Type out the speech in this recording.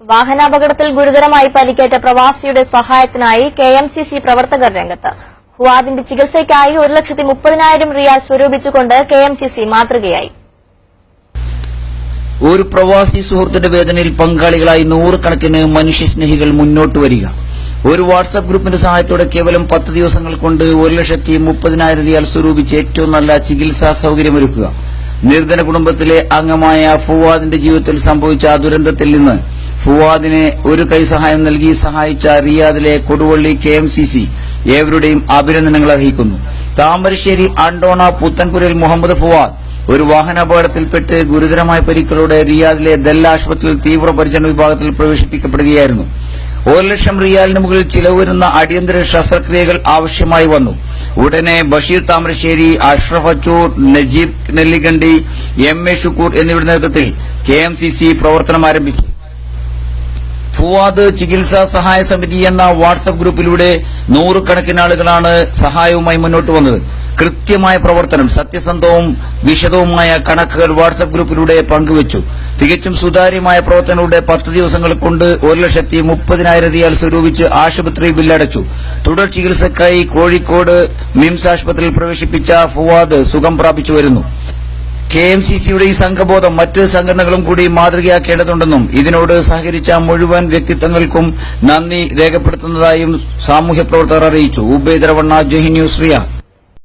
വാഹനാപകടത്തിൽ ഗുരുതരമായി പരിക്കേറ്റ പ്രവാസിയുടെ സഹായത്തിനായി കെ എം സി സി പ്രവർത്തകർ രംഗത്ത്. ഹുവാദിന്റെ ചികിത്സയ്ക്കായി ഒരു ലക്ഷത്തി മുപ്പതിനായിരം റിയാൽ സ്വരൂപിച്ചുകൊണ്ട് കെ എം സി സി മാതൃകയായി. ഒരു പ്രവാസി സുഹൃത്തിന്റെ വേദനയിൽ പങ്കാളികളായി നൂറുകണക്കിന് മനുഷ്യസ്നേഹികൾ മുന്നോട്ട് വരിക. ഒരു വാട്സ്ആപ്പ് ഗ്രൂപ്പിന്റെ സഹായത്തോടെ കേവലം പത്ത് ദിവസങ്ങൾ കൊണ്ട് ഒരു ലക്ഷത്തി മുപ്പതിനായിരം റിയാൽ സ്വരൂപിച്ച് ഏറ്റവും നല്ല ചികിത്സാ സൌകര്യമൊരുക്കുക. നിർധന കുടുംബത്തിലെ അംഗമായ ഫുവാദിന്റെ ജീവിതത്തിൽ സംഭവിച്ച ദുരന്തത്തിൽ നിന്ന് ഫുവാദിനെ ഒരു കൈ സഹായം നൽകി സഹായിച്ച റിയാദിലെ Koduvally K M C C ഏവരുടെയും അഭിനന്ദനങ്ങൾ അർഹിക്കുന്നു. താമരശ്ശേരി അണ്ടോണ പുത്തൻപുരയിൽ മുഹമ്മദ് ഫുവാദ് ഒരു വാഹനാപകടത്തിൽപ്പെട്ട് ഗുരുതരമായ പരിക്കുകളോടെ റിയാദിലെ ദല്ല ആശുപത്രിയിൽ തീവ്രപരിചരണ വിഭാഗത്തിൽ പ്രവേശിപ്പിക്കപ്പെടുകയായിരുന്നു. ഒരു ലക്ഷം റിയാലിന് മുകളിൽ ചിലവ് വരുന്ന അടിയന്തര ശസ്ത്രക്രിയകൾ ആവശ്യമായി വന്നു. ഉടനെ ബഷീർ താമരശ്ശേരി അഷ്റഫ് അച്ചൂർ നജീബ് നെല്ലിഗണ്ടി എം എ ഷുക്കൂർ എന്നിവരുടെ നേതൃത്വത്തിൽ കെ എം സി സി പ്രവർത്തനം ആരംഭിച്ചു. ഫുവാദ് ചികിത്സാ സഹായ സമിതി എന്ന വാട്സ്ആപ്പ് ഗ്രൂപ്പിലൂടെ നൂറുകണക്കിന് ആളുകളാണ് സഹായവുമായി മുന്നോട്ട് വന്നത്. കൃത്യമായ പ്രവർത്തനം സത്യസന്ധവും വിശദവുമായ കണക്കുകൾ വാട്സ്ആപ്പ് ഗ്രൂപ്പിലൂടെ പങ്കുവച്ചു. തികച്ചും സുതാര്യമായ പ്രവർത്തനങ്ങളുടെ പത്ത് ദിവസങ്ങൾ കൊണ്ട് ഒരു ലക്ഷത്തി മുപ്പതിനായിരം റിയാൽ സ്വരൂപിച്ച് ആശുപത്രി ബില്ലടച്ചു. തുടർ ചികിത്സക്കായി കോഴിക്കോട് മിംസ് ആശുപത്രിയിൽ പ്രവേശിപ്പിച്ച ഫുവാദ് സുഖം പ്രാപിച്ചു വരുന്നു കെ എം സി സിയുടെ ഈ സംഘബോധം മറ്റ് സംഘടനകളും കൂടി മാതൃകയാക്കേണ്ടതുണ്ടെന്നും ഇതിനോട് സഹകരിച്ച മുഴുവൻ വ്യക്തിത്വങ്ങൾക്കും നന്ദി രേഖപ്പെടുത്തുന്നതായും സാമൂഹ്യ പ്രവർത്തകർ അറിയിച്ചു ഉബേദരവണ്ണ ജഹി ന്യൂസ് റിയാദ്